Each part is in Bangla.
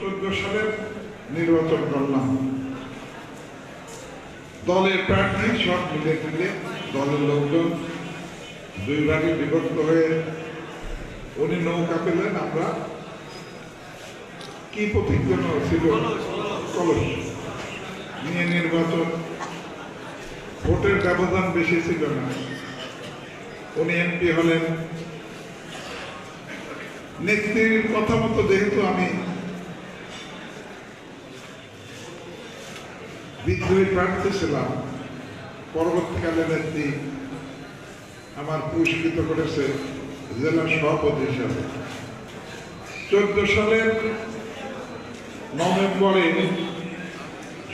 চোদ্দ সালের নির্বাচন করলাম। দলের প্রার্থী সব মিলে মিলে দলের লোকজন দুই ভাগে বিভক্ত হয়ে উনি নৌকা পেলেন। আমরা কি প্রতীক যেন ছিল নিয়ে নির্বাচন। ভোটের ব্যবধান বেশি ছিল না। উনি এমপি হলেন। নেত্রীর কথা মতো যেহেতু আমি বিদ্রোহী প্রার্থী ছিলাম। পরবর্তীকালে নেত্রী আমার পুরস্কৃত করেছে জেলা সভাপতি হিসাবে। চোদ্দ সালের নভেম্বরে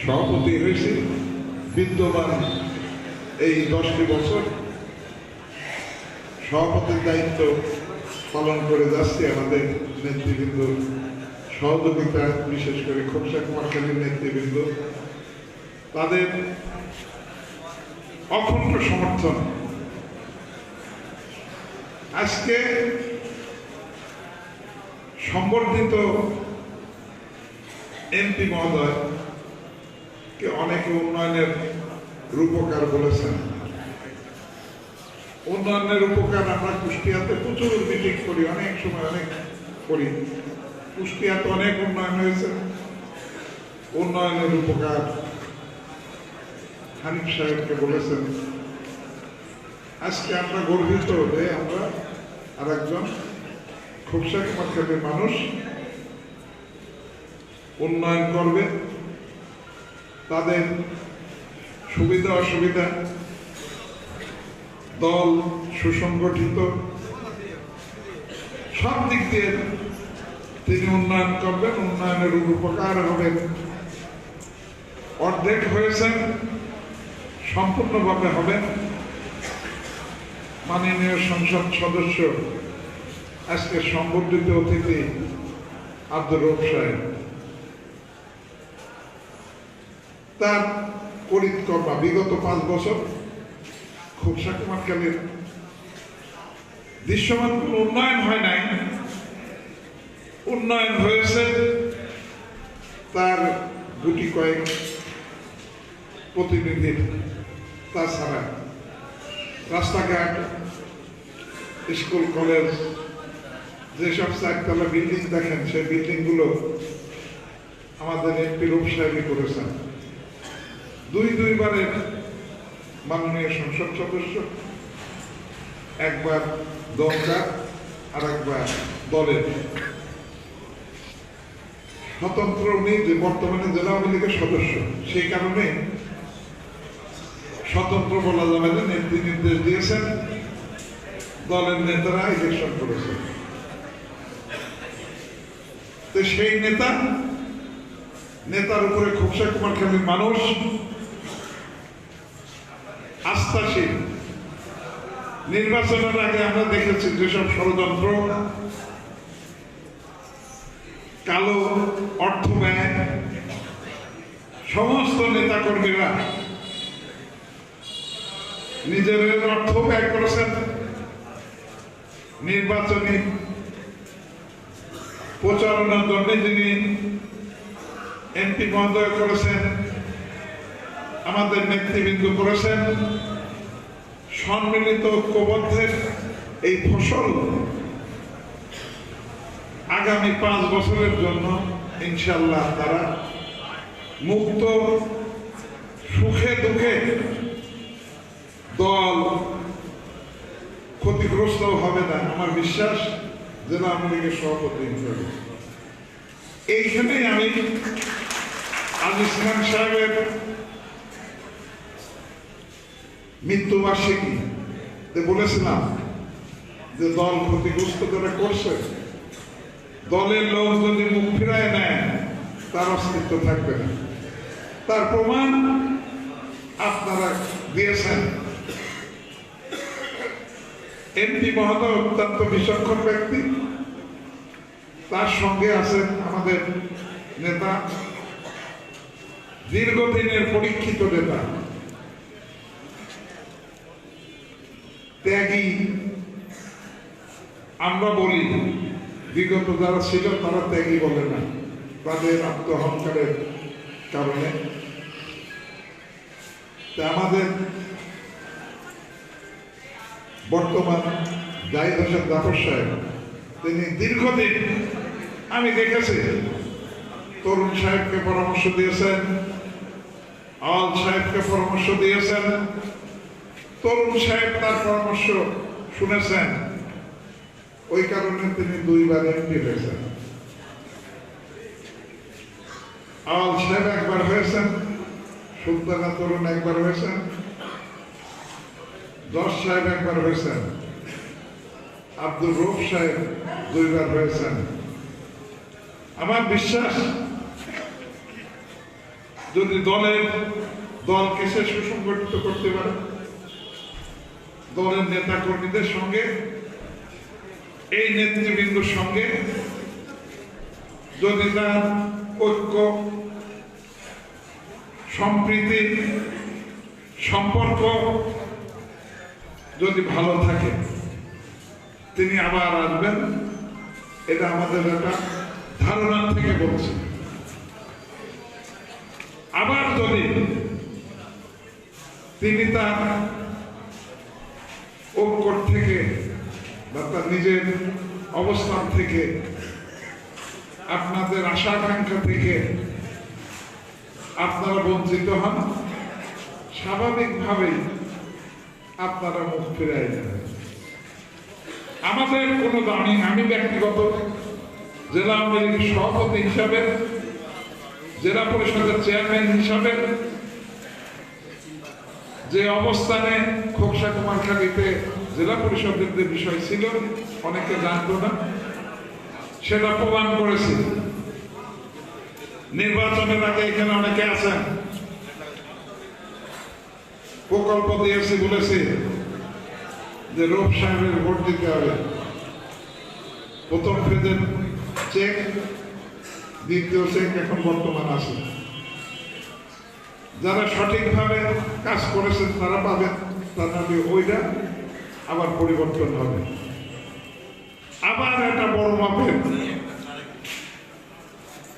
সভাপতি হয়েছে, বিদ্যমান এই দশটি বছর। সভাপতির দায়িত্ব পালন করে যাচ্ছি আমাদের নেতৃবৃন্দ। সহযোগিতা, বিশেষ করে খোকসা কুমারখালীর নেতৃবৃন্দ। তাদের অখণ্ড সমর্থন। আজকে সম্বর্ধিত এমপি মহোদয় কে অনেকে উন্নয়নের রূপকার বলেছেন। উন্নয়নের উপকার আমরা কুষ্টিয়াতে প্রচুর মিটিং করি, অনেক সময় অনেক করি। কুষ্টিয়াতে অনেক উন্নয়ন হয়েছে। উন্নয়নের উপকার হানিফ সাহেবকে বলেছেন, আজকে আমরা গর্বিত যে আমরা আর একজন খুবসা কুমার মানুষ, উন্নয়ন করবে, তাদের সুবিধা অসুবিধা, দল সুসংগঠিত, সব দিক দিয়ে তিনি উন্নয়ন করবেন, উন্নয়নের উপকার হবেন। অর্ধেক হয়েছেন সম্পূর্ণভাবে হবেন মাননীয় সংসদ সদস্য, আজকে সম্বর্ধিত অতিথি আব্দুর রব সাহেব। তার পরিকর্মা বিগত পাঁচ বছর খুবসা কুমারখালীর দৃশ্যমান কোনো উন্নয়ন হয় নাই। উন্নয়ন হয়েছে। তার গুটি কয়েক প্রতিনিধির তাছাড়া রাস্তাঘাট, স্কুল, কলেজ, যেসব চারতলা বিল্ডিং দেখেন, সেই বিল্ডিংগুলো আমাদের এমপি রূপ করেছেন। দুই দুইবারের মাননীয় সংসদ সদস্য, একবার দমকা আর একবার দলের। স্বতন্ত্র উনি যে বর্তমানে জেলা আওয়ামী লীগের সদস্য, সেই কারণে স্বতন্ত্র বলা যাবে না নেত্রী নির্দেশ দিয়েছেন। দলের নেতারা ইলেকশন করেছেন। তো সেই নেতা, নেতার উপরে খুবসা কুমার খালির মানুষ, আস্থাশীল। নির্বাচনের আগে আমরা দেখেছি যেসব ষড়যন্ত্র, কালো অর্থ ব্যয় সমস্ত নেতাকর্মীরা নিজের অর্থ ব্যয় করেছেন। নির্বাচনী প্রচারণার জন্য যিনি এমপি মহোদয় করেছেন, আমাদের নেতৃবৃন্দ করেছেন, সম্মিলিত ঐক্যবদ্ধের এই ফসল আগামী পাঁচ বছরের জন্য ইনশাল্লাহ তারা মুক্ত সুখে দুঃখে দল ক্ষতিগ্রস্ত হবে না। আমার বিশ্বাস জেলা আওয়ামী লীগের সভাপতি এইখানেই আমি আজিজ খান সাহেবের মৃত্যুবার্ষিকী বলেছিলাম যে দল ক্ষতিগ্রস্ত যারা করছে, দলের লোক যদি মুখ ফিরায় নেয়, তার অস্তিত্ব থাকবে না। তার প্রমাণ আপনারা দিয়েছেন। এমপি মহোদয় অত্যন্ত বিচক্ষণ ব্যক্তি। তার সঙ্গে আছেন আমাদের নেতা, দীর্ঘদিনের পরীক্ষিত নেতা, ত্যাগী। আমরা বলি, বিগত যারা ছিল তারা ত্যাগী বলে না। তাদের আত্মহংকারের কারণে। আমাদের বর্তমান জাহিদ হোসেন জাফর সাহেব, তিনি দীর্ঘদিন আমি দেখেছি, তরুণ সাহেবকে পরামর্শ দিয়েছেন, আল সাহেবকে পরামর্শ দিয়েছেন, তরুণ সাহেব তার পরামর্শ শুনেছেন, ওই কারণে তিনি দুইবার এমপি হয়েছেন। আল সাহেব একবার হয়েছেন, সুলতানা তরুণ একবার হয়েছেন দশ সাহেব একবার হয়েছেন। আব্দুর রৌফ সাহেব দুইবার হয়েছেন। আমার বিশ্বাস, যদি দলের দলকে সে সুসংগঠিত করতে পারে, দলের নেতা কর্মীদের সঙ্গে, এই নেতৃবৃন্দর সঙ্গে, যদি তার ঐক্য, সম্প্রীতি, সম্পর্ক যদি ভালো থাকে, তিনি আবার আসবেন। এটা আমাদের একটা ধারণা থেকে বলছি। আবার যদি তিনি তার ঐক্য থেকে বা তার নিজের অবস্থান থেকে, আপনাদের আশা আকাঙ্ক্ষা থেকে আপনারা বঞ্চিত হন, স্বাভাবিকভাবেই আপনারা মুখ ফিরাই আমাদের কোনো দামি আমি ব্যক্তিগত, জেলা আওয়ামী লীগের সভাপতি হিসাবে, জেলা পরিষদের চেয়ারম্যান হিসাবে যে অবস্থানে খোকসা কুমারখালীতে জেলা পরিষদের যে বিষয় ছিল, অনেকে জানতো না, সেটা প্রমাণ করেছি। নির্বাচনের আগে এখানে অনেকে আছেন। প্রকল্প দিয়েছে বলেছে যে রূপ সাহেবের ভোট দিতে হবে। প্রথম ফেজের চেক দ্বিতীয় চেক এখন বর্তমান আছে। যারা সঠিকভাবে কাজ করেছেন তারা পাবেন তা নাহলে ওইটা আবার পরিবর্তন হবে। আবার একটা বড় মাপের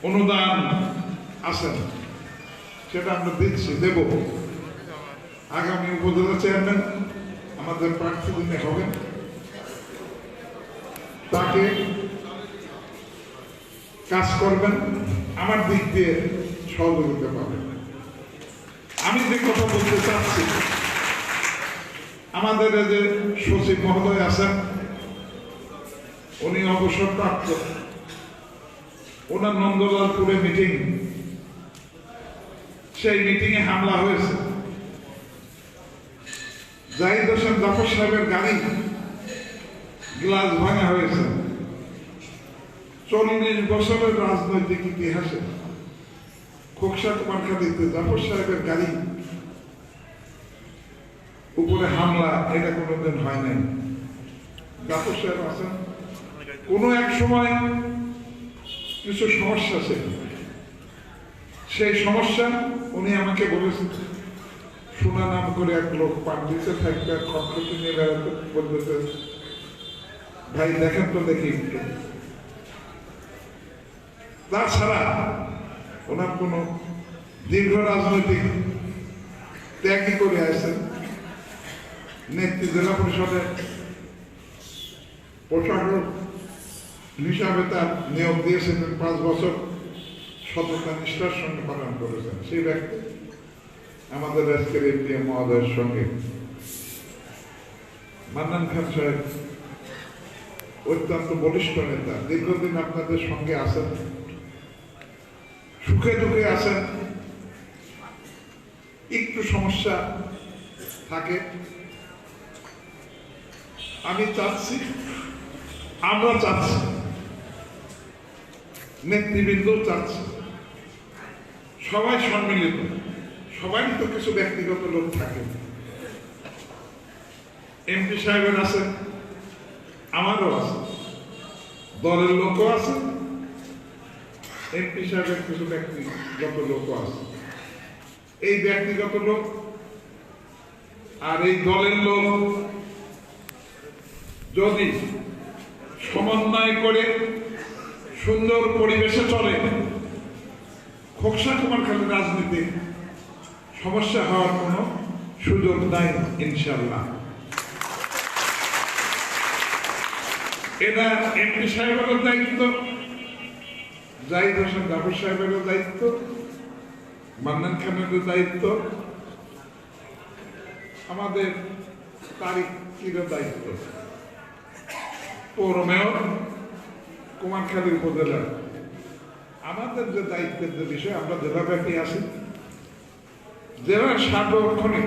অনুদান আছেন সেটা আমরা দিচ্ছি, দেব। আগামী উপজেলা চেয়ারম্যান আমাদের প্রার্থী যিনি হবেন। তাকে কাজ করবেন, আমার দিক দিয়ে সহযোগিতা পাবেন। আমি যে কথা বলতে চাচ্ছি, আমাদের যে সচিব মহোদয় আছেন, উনি অবসরপ্রাপ্ত। ওনার নন্দলালপুরে মিটিং সেই মিটিংয়ে হামলা হয়েছে। জাহিদ হোসেন জাফর সাহেবের গাড়ি গ্লাস ভাঙা হয়েছে। চল্লিশ বছরের রাজনৈতিক ইতিহাসে জাফর সাহেবের গাড়ি উপরে হামলা, এটা কোনোদিন হয় নাই। জাফর সাহেব আছেন। কোনো এক সময় কিছু সমস্যা ছিল। সেই সমস্যা উনি আমাকে বলেছেন সোনা নাম করে এক লোক পান্ডিতে থাকবে, আর নিয়ে বেড়াতে বলতে ভাই, দেখেন তো দেখি তাছাড়া ওনার কোনো দীর্ঘ রাজনৈতিক ত্যাগই করে আসেন। নেত্রী জেলা পরিষদের প্রশাসক হিসাবে তার নিয়োগ দিয়েছিলেন পাঁচ বছর সততা নিষ্ঠার সঙ্গে পালন করেছেন। সেই ব্যক্তি আমাদের আজকের এমপি মহোদয়ের সঙ্গে মান্নান খান সাহেব অত্যন্ত বলিষ্ঠ নেতা, দীর্ঘদিন আপনাদের সঙ্গে আছেন, সুখে দুঃখে আছেন, একটু সমস্যা থাকে। আমি চাচ্ছি, আমরা চাচ্ছি নেতৃবৃন্দ চাচ্ছে, সবাই সম্মিলিত। সবাই তো কিছু ব্যক্তিগত লোক থাকে। এমপি সাহেবের আছে, আমারও আছে, দলের লোকও আছে এমপি সাহেবের কিছু ব্যক্তিগত লোকও আছে। এই ব্যক্তিগত লোক আর এই দলের লোক যদি সমন্বয় করে সুন্দর পরিবেশে চলে, খোকসা কুমারখালীর রাজনীতি সমস্যা হওয়ার কোনো সুযোগ নাই ইনশাল্লাহ এটা এমপি সাহেবেরও দায়িত্ব, জাহিদ হোসেন জাফর সাহেবেরও দায়িত্ব, মান্নান খানেরও দায়িত্ব। আমাদের তারিখেরও দায়িত্ব? পৌর মেয়র, কুমারখালী উপজেলার। আমাদের যে দায়িত্বের যে বিষয়, আমরা জেলাব্যাপী জেলার সার্বক্ষণে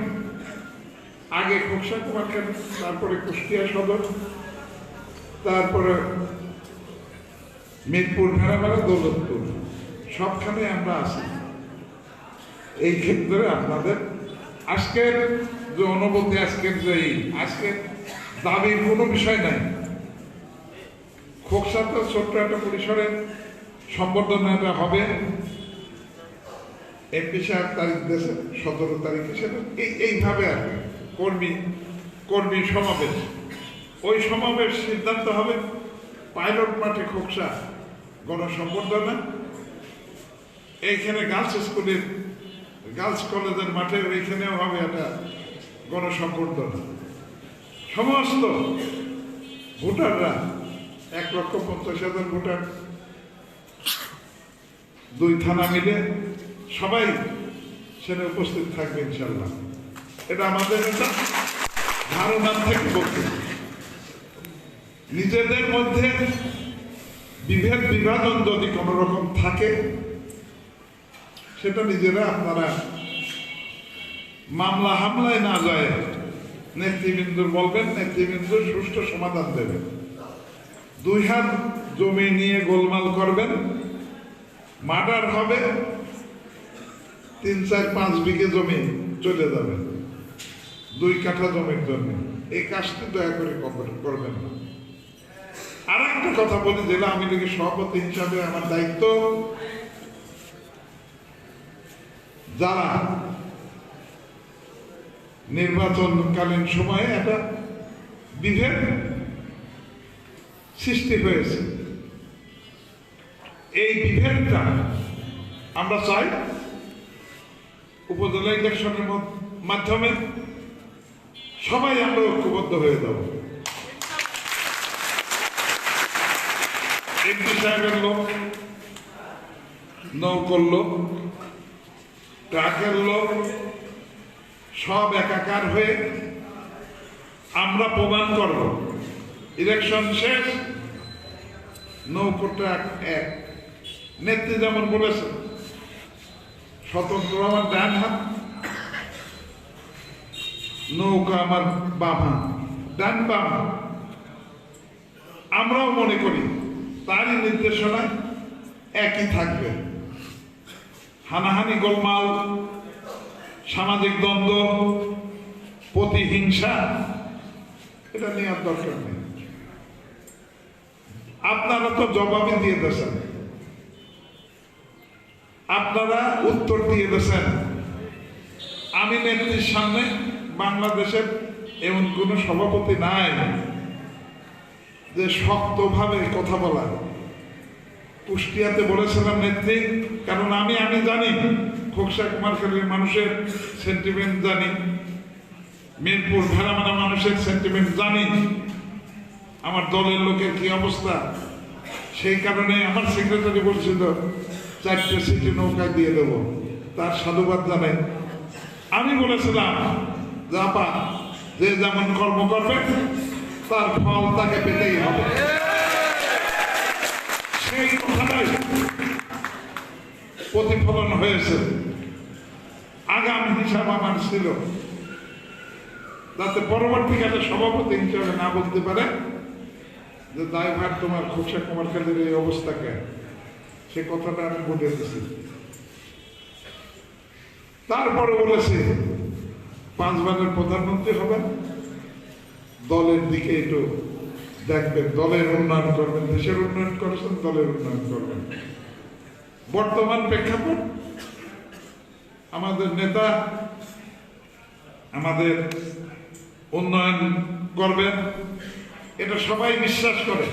আগে খোকসা কুমারখালী তারপরে কুষ্টিয়া সদর। তারপরে মিরপুর ভেড়ামারা দৌলতপুর। সবখানে আমরা আছি। এই ক্ষেত্রে আপনাদের আজকের যে অনুভূতি, আজকের যে আজকের দাবির কোনো বিষয় নাই। খোকসাতে ছোট্ট একটা পরিসরে সম্বর্ধনাটা হবে। এমপি সাহেব তারিখ দেশে সতেরো তারিখ হিসেবে এই এইভাবে আর কর্মী কর্মী সমাবেশ। ওই সমাবেশ সিদ্ধান্ত হবে পাইলট মাঠে খোকসা গণসম্বর্ধনা। এইখানে গার্লস স্কুলের, গার্লস কলেজের মাঠে ওইখানেও হবে একটা গণসম্বর্ধনা। সমস্ত ভোটাররা, এক লক্ষ পঞ্চাশ হাজার ভোটার, দুই থানা মিলে সবাই সেখানে উপস্থিত থাকবে ইনশাল্লাহ এটা আমাদের একটা ধারণা থেকে বলতে নিজেদের মধ্যে বিভেদ বিভাজন যদি কোনো রকম থাকে, সেটা নিজেরা আপনারা মামলা হামলায় না যায় নেতৃবৃন্দুর বলবেন, নেতৃবৃন্দুর সুষ্ঠু সমাধান দেবেন। দুই হাত জমি নিয়ে গোলমাল করবেন, মার্ডার হবে তিন, চার, পাঁচ বিঘে জমি চলে যাবে। দুই কাঠা জমির জন্য। এই কাজটি দয়া করে কর- করবেন না। আর একটা কথা বলি জেলা আমি লীগের সভাপতি হিসাবে আমার দায়িত্ব। যারা নির্বাচনকালীন সময়ে একটা বিভেদ সৃষ্টি হয়েছে। এই বিভেদটা আমরা চাই উপজেলা ইলেকশনের মাধ্যমে সবাই আমরা ঐক্যবদ্ধ হয়ে যাব। এমপি সাহেবের লোক, নৌকর লোক, ট্রাকের লোক, সব একাকার হয়ে আমরা প্রমাণ করব। ইলেকশন শেষ নৌকোটা এক। নেত্রী যেমন বলেছেন স্বতন্ত্র আমার ডান হাত। নৌকা আমার বাম হাত। ডান বাম। আমরাও মনে করি তারই নির্দেশনায় একই থাকবে। হানাহানি, গোলমাল, সামাজিক দ্বন্দ্ব, প্রতিহিংসা, এটা নেওয়ার দরকার নেই। আপনারা তো জবাবই দিয়ে দিয়েছেন আপনারা উত্তর দিয়ে দিয়েছেন। আমি নেত্রীর সামনে বাংলাদেশের এমন কোন সভাপতি নাই যে শক্তভাবে কথা বলা। কুষ্টিয়াতে বলেছিলাম, নেত্রী, কারণ আমি আমি জানি, খোকসা কুমার কুমারখালীর মানুষের সেন্টিমেন্ট জানি, মিরপুর ভেড়ামারা মানুষের সেন্টিমেন্ট জানি, আমার দলের লোকের কি অবস্থা? সেই কারণে আমার সেক্রেটারি বলছিল চারটে সিটি নৌকায় দিয়ে দেব। তার সাধুবাদ জানাই। আমি বলেছিলাম আপা যে যেমন কর্ম করবে, তার ফল তাকে পেতেই হবে। সেই কথাটাই প্রতিফলন হয়েছে। আগাম হিসাব আমার ছিল। যাতে পরবর্তীকালে সভাপতি হিসাবে না বলতে পারে যে দায়ভার তোমার খোকসা কুমার খালের এই অবস্থাকে সে কথাটা আমি বলে দিছি তারপরে বলেছে, পাঁচবারের প্রধানমন্ত্রী হবেন, দলের দিকে একটু দেখবেন, দলের উন্নয়ন করবেন, দেশের উন্নয়ন করেছেন, দলের উন্নয়ন করবেন। বর্তমান প্রেক্ষাপট, আমাদের নেতা, আমাদের উন্নয়ন করবেন, এটা সবাই বিশ্বাস করে।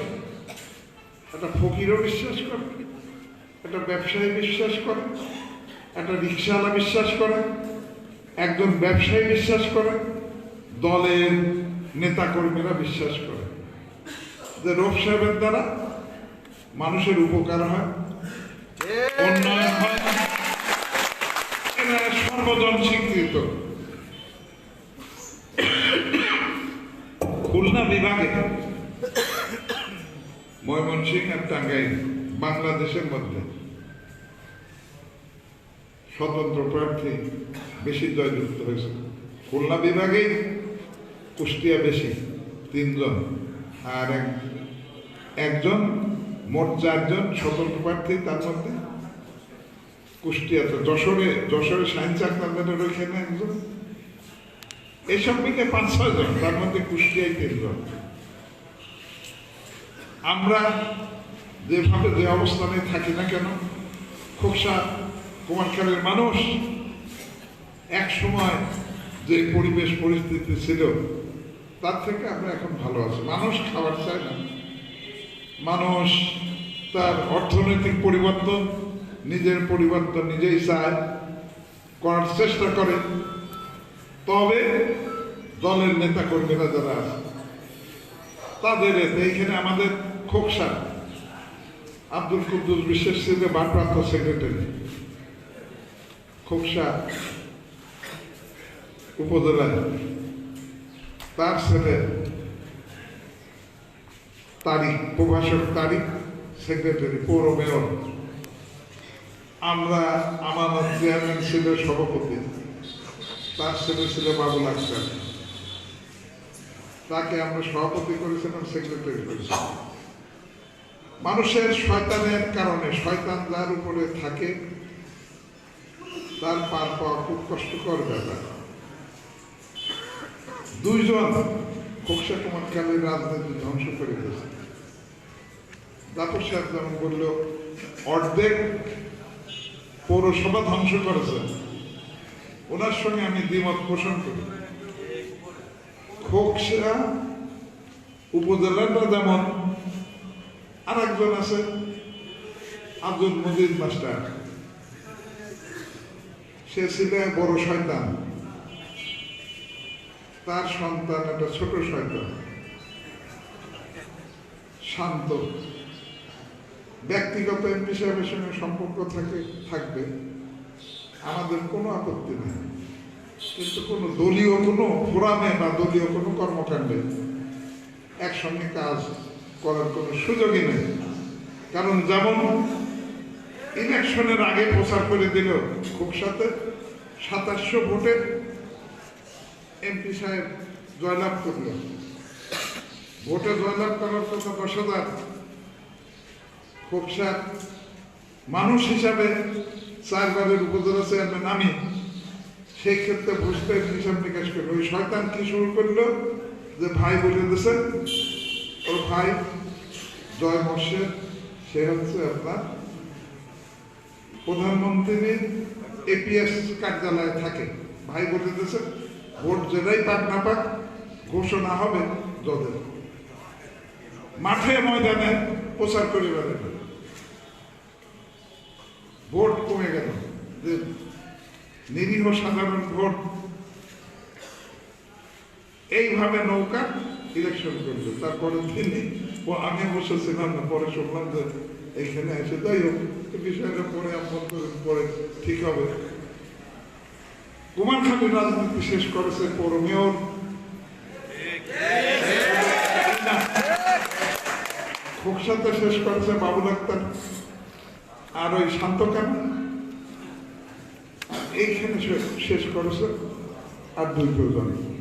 এটা ফকিরও বিশ্বাস করে। এটা ব্যবসায়ী বিশ্বাস করে, একটা রিক্সাওয়ালা বিশ্বাস করে, একজন ব্যবসায়ী বিশ্বাস করে, দলের নেতাকর্মীরা বিশ্বাস করে। যে রোপ সাহেবের দ্বারা মানুষের উপকার হয় সর্বজন স্বীকৃত। খুলনা বিভাগে ময়মনসিংহ আর টাঙ্গাইল বাংলাদেশের মধ্যে স্বতন্ত্র প্রার্থী বেশি জয়যুক্ত হয়েছে। খুলনা বিভাগে কুষ্টিয়া বেশি, তিনজন। আর এক- একজন, মোট চারজন স্বতন্ত্র প্রার্থী তার মধ্যে। কুষ্টিয়াতে যশোরে যশোরে সায়েন্স চাকলাদের ওইখানে একজন। এসব মিলে পাঁচ ছয়জন তার মধ্যে কুষ্টিয়ায় তিনজন। আমরা যেভাবে যে অবস্থানে থাকি না কেন খোকসা কুমারখালের মানুষ এক সময় যে পরিবেশ পরিস্থিতি ছিল, তার থেকে আমরা এখন ভালো আছি। মানুষ খাবার চায় না। মানুষ তার অর্থনৈতিক পরিবর্তন, নিজের পরিবর্তন নিজেই চায়, করার চেষ্টা করে। তবে দলের নেতা কর্মীরা যারা আছে, তাদের এতে এইখানে আমাদের খোকসা আব্দুল কুদ্দুস বিশ্বাস ছিল ভারপ্রাপ্ত সেক্রেটারি খোকসা উপজেলায় তার ছেলে তারিখ, প্রভাষক তারিখ সেক্রেটারি পৌর মেয়র। আমরা আমানত চেয়ারম্যান ছিল সভাপতি। তার ছেলে ছিল বাবুল আক্তার তাকে আমরা সভাপতি করেছিলাম সেক্রেটারি করেছিলাম। মানুষের শয়তানের কারণে শয়তান যার উপরে থাকে, তার পার পাওয়া খুব কষ্টকর ব্যাপার। দুইজন খোকসা কুমার কালের রাজনীতি ধ্বংস করে দিয়েছে। জাফর সাহেব যেমন বলল, অর্ধেক পৌরসভা ধ্বংস করেছে। ওনার সঙ্গে আমি দ্বিমত পোষণ করি। খোকসা উপজেলাটা যেমন আর একজন আছে, আব্দুল মজিদ মাস্টার। সে ছিল বড় শয়তান। তার সন্তান একটা ছোট শয়তান। শান্ত। ব্যক্তিগত এমপি সাহেবের সঙ্গে সম্পর্ক থাকে, থাকবে। আমাদের কোনো আপত্তি নেই। কিন্তু কোনো দলীয় কোনো ফোরামে বা দলীয় কোনো কর্মকাণ্ডে একসঙ্গে কাজ করার কোনো সুযোগই নেই। কারণ যেমন ইলেকশনের আগে প্রচার করে দিল খুব সাথে সাতাশশো ভোটের এমপি সাহেব জয়লাভ করল। ভোটে জয়লাভ করার কথা দশ হাজার। খোকসা মানুষ হিসাবে চারবারের উপজেলা চেয়ারম্যান আমি, সেই ক্ষেত্রে বুঝতে হিসাব নিকাশ করল। ওই শয়তান কি শুরু করল? যে ভাই বলে দিয়েছে ওর ভাই জয় মর্ষের সে হচ্ছে আপনার প্রধানমন্ত্রীর এপিএস কার্যালয়ে থাকে। ভাই বলে দিয়েছে ভোট যেটাই পাক না পাক, ঘোষণা হবে জদের মাঠে ময়দানে প্রচার করে বেড়াবে। ভোট কমে গেল। যে নিরীহ সাধারণ ভোট, এইভাবে নৌকা ইলেকশন করবে তারপরে তিনি ও আমি অবশ্য ছিলাম না, পরে শুনলাম যে এইখানে এসে, যাই হোক বিষয়টা পরে করে পরে ঠিক হবে। কুমারখালী রাজনীতি শেষ করেছে পৌর মেয়র। খোকসাতে শেষ করেছে বাবুল আক্তার। আর ওই শান্ত শান্তকান, এইখানে শেষ- করেছে। আর দুই জন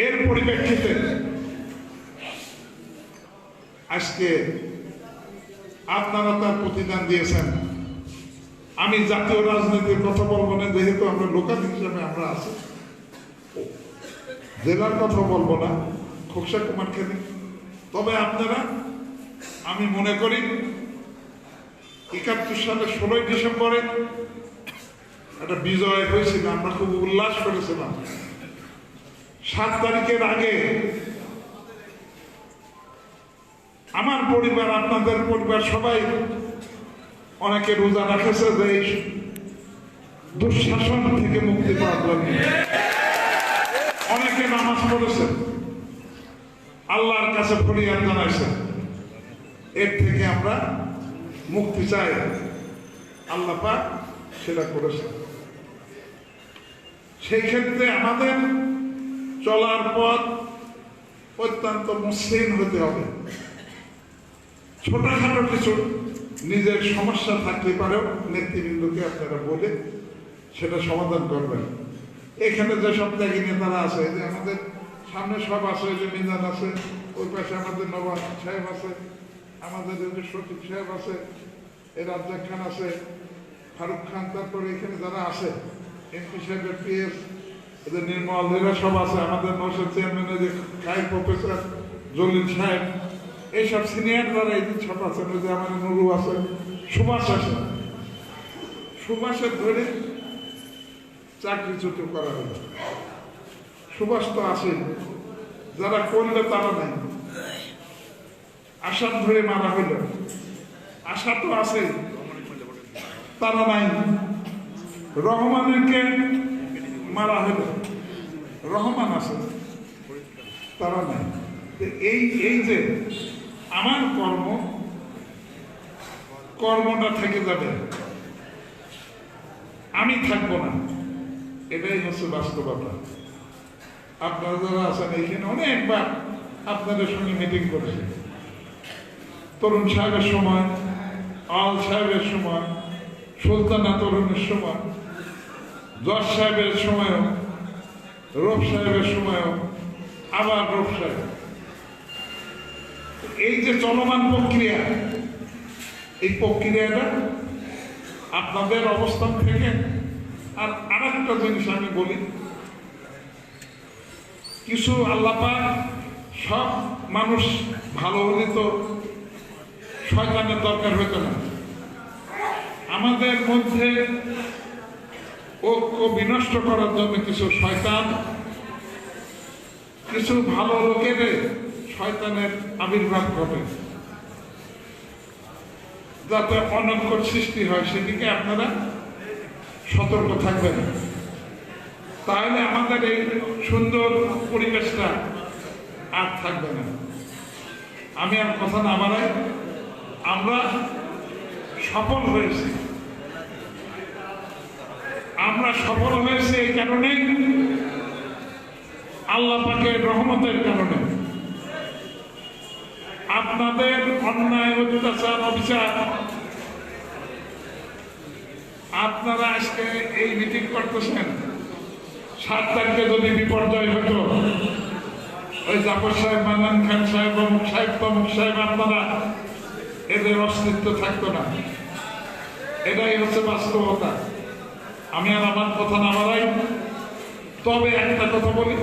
এর পরিপ্রেক্ষিতে আজকে আপনারা তার প্রতিদান দিয়েছেন। আমি জাতীয় রাজনীতির কথা বলব না, যেহেতু আমরা লোকাল হিসাবে আমরা আছি। জেলার কথা বলব না, খোকসা কুমার খেলে তবে আপনারা, আমি মনে করি, একাত্তর সালে ষোলোই ডিসেম্বরে একটা বিজয় হয়েছিল, আমরা খুব উল্লাস করেছিলাম। সাত তারিখের আগে আমার পরিবার, আপনাদের পরিবার সবাই অনেকে রোজা রাখেছে যে দুঃশাসন থেকে মুক্তি পাওয়ার জন্য। অনেকে নামাজ পড়েছে। আল্লাহর কাছে ফরিয়াদ জানাইছে। এর থেকে আমরা মুক্তি চাই। আল্লাহ পাক সেটা করেছে সেই ক্ষেত্রে আমাদের চলার পথ অত্যন্ত মসৃণ হতে হবে। ছোটখাটো কিছু নিজের সমস্যা থাকতে পারেও নেতৃবৃন্দকে আপনারা বলে সেটা সমাধান করবেন। এখানে যে সব ত্যাগী নেতারা আছে যে আমাদের সামনে সব আছে যে মিজান আছে, ওই পাশে আমাদের নবাব সাহেব আছে, আমাদের যে সচিব সাহেব আছে, এই রাজ্জাক খান আছে, ফারুক খান, তারপরে এখানে যারা আছে, এমপি সাহেবের পিএস এদের নির্মল এরা সব আছে। আমাদের নৌসদ চেয়ারম্যানের যে খাই প্রফেসর জলিল সাহেব, এইসব সিনিয়র যারা এই যে ছোট আছেন ওই যে আমাদের নুরু আছে, সুভাষ আছে। সুভাষের ধরে চাকরিচ্যুত করা হলো। সুভাষ তো আছে যারা করলে তারা নাই। আশার ধরে মারা হইল আশা তো আছে তারা নাই। রহমানকে মারা হইল রহমান আছে তারা নাই। এই এই যে আমার কর্ম, কর্মটা থেকে যাবে। আমি থাকব না। এটাই হচ্ছে বাস্তবতা। আপনারা যারা আছেন এইখানে অনেকবার আপনাদের সঙ্গে মিটিং করেছে। তরুণ সাহেবের সময়, আল সাহেবের সময়, সুলতানা তরুণের সময় জজ সাহেবের সময়ও রফ সাহেবের সময়ও, আবার রফ সাহেব। এই যে চলমান প্রক্রিয়া, এই প্রক্রিয়াটা আপনাদের অবস্থান থেকে আর আরেকটা জিনিস আমি বলি, কিছু আল্লাপা সব মানুষ ভালো হলে তো শয়তানের দরকার হইতো না। আমাদের মধ্যে ঐক্য বিনষ্ট করার জন্য কিছু শয়তান, কিছু ভালো লোকের শয়তানের আবির্ভাব ঘটে। যাতে অনৈক্য সৃষ্টি হয়, সেদিকে আপনারা সতর্ক থাকবেন। তাহলে আমাদের এই সুন্দর পরিবেশটা আর থাকবে না। আমি আর কথা না বাড়াই, আমরা সফল হয়েছি। আমরা সফল হয়েছি এই কারণেই আল্লাহ পাকের রহমতের কারণে। আপনাদের অন্যায়, অত্যাচার, অবিচার, আপনারা আজকে এই মিটিং করতেছেন। সাত তারিখে যদি বিপর্যয় হতো, ওই জাফর সাহেব, মান্নান খান সাহেব, অমুক সাহেব, তমুক সাহেব, আপনারা এদের অস্তিত্ব থাকতো না। এটাই হচ্ছে বাস্তবতা। আমি আর আমার কথা না বাড়াই, তবে একটা কথা বলি।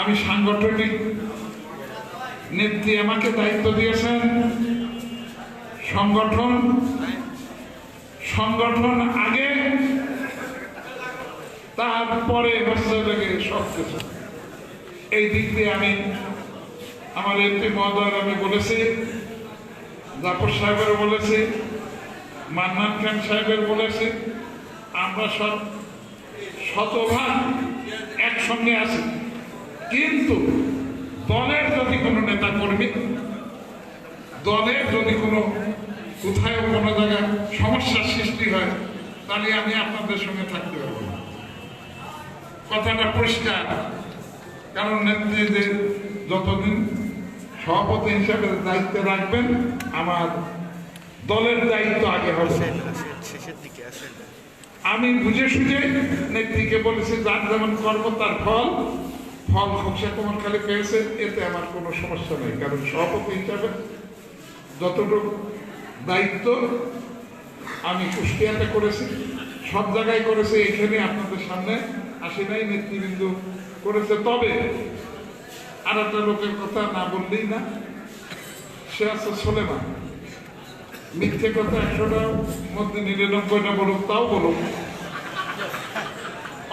আমি সাংগঠনিক নেত্রী আমাকে দায়িত্ব দিয়েছেন। সংগঠন সংগঠন আগে, তারপরে লেগে সব কিছু। এই দিক দিয়ে আমি আমার এমপি মহোদয় আমি বলেছি, জাফর সাহেবের বলেছি, মান্নান খান সাহেবের বলেছি আমরা সব শতভাগ একসঙ্গে আছি। কিন্তু দলের যদি কোনো নেতা কর্মী, দলের যদি কোনো কোথায় কোনো জায়গায় সমস্যার সৃষ্টি হয়, তাহলে আমি আপনাদের সঙ্গে থাকতে পারব কথাটা পরিষ্কার। কারণ নেত্রীদের যতদিন সভাপতি হিসাবে দায়িত্ব রাখবেন, আমার দলের দায়িত্ব আগে হবে। শেষের দিকে আসেন আমি বুঝে সুঝে নেত্রীকে বলেছি, যার যেমন কর্ম, তার ফল। ফল খোকসা তোমার খালি পেয়েছে, এতে আমার কোনো সমস্যা নেই, কারণ সভাপতি হিসাবে যতটুকু দায়িত্ব আমি কুষ্টিয়াতে করেছি, সব জায়গায় করেছে, এখানে আপনাদের সামনে আসি নাই, নেতৃবৃন্দ করেছে। তবে আর একটা লোকের কথা না বললেই না, সে আছে সোলেমান। মিথ্যে কথা একশোটার মধ্যে নিরানব্বইটা বলুক, তাও বলুক।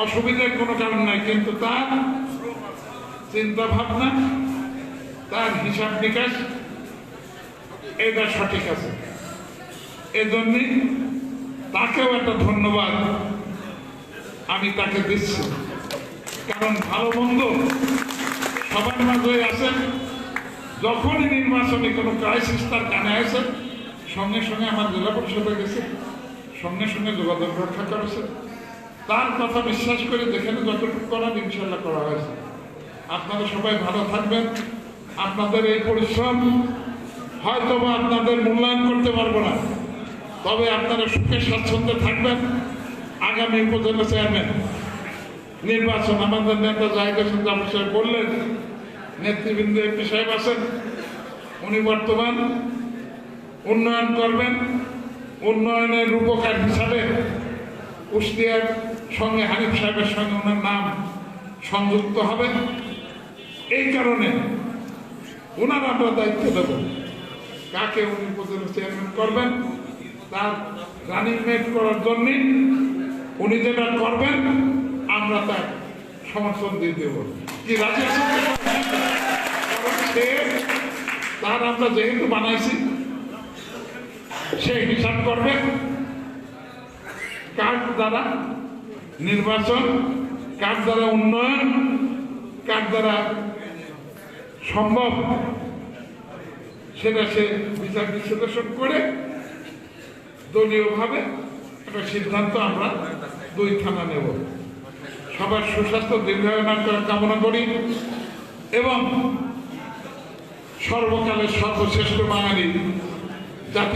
অসুবিধার কোনো কারণ নাই, কিন্তু তার চিন্তা ভাবনা তার হিসাব নিকাশ এটা সঠিক আছে। এজন্যে তাকেও একটা ধন্যবাদ আমি তাকে দিচ্ছি। কারণ ভালো মন্দ সবার মাঝে আছেন যখনই নির্বাচনে কোনো ক্রাইসিস তার কানে আসে সঙ্গে সঙ্গে আমার জেলা পরিষদে গেছে। সঙ্গে সঙ্গে যোগাযোগ রক্ষা করেছে। তার কথা বিশ্বাস করে যেখানে যতটুকু করার ইনশাল্লাহ করা হয়েছে। আপনারা সবাই ভালো থাকবেন। আপনাদের এই পরিশ্রম হয়তো বা আপনাদের মূল্যায়ন করতে পারব না। তবে আপনারা সুখে স্বাচ্ছন্দ্যে থাকবেন। আগামী উপজেলা চেয়ারম্যান নির্বাচন আমাদের নেতা জাহিদ হোসেন জাফর সাহেব বললেন, নেতৃবৃন্দ এমপি সাহেব আছেন। উনি বর্তমান উন্নয়ন করবেন, উন্নয়নের রূপকার হিসাবে কুষ্টিয়ার সঙ্গে হানিফ সাহেবের সঙ্গে ওনার নাম সংযুক্ত হবে। এই কারণে ওনার আমরা দায়িত্ব দেব। কাকে উনি উপজেলা চেয়ারম্যান করবেন, তার রানিং মেট করার জন্যে উনি যেটা করবেন, আমরা তার সমর্থন দিয়ে দেব। কি রাজি আছেন? তো? কারণ সে তার আমরা যেহেতু বানাইছি সে হিসাব করবে। কার দ্বারা নির্বাচন, কার দ্বারা উন্নয়ন, কার দ্বারা সম্ভব, সেটা সে বিচার বিশ্লেষণ করে দলীয়ভাবে একটা সিদ্ধান্ত আমরা দুই থানা নেব। সবার সুস্বাস্থ্য, দীর্ঘায়ু না করার কামনা করি এবং সর্বকালের সর্বশ্রেষ্ঠ বাঙালি জাতি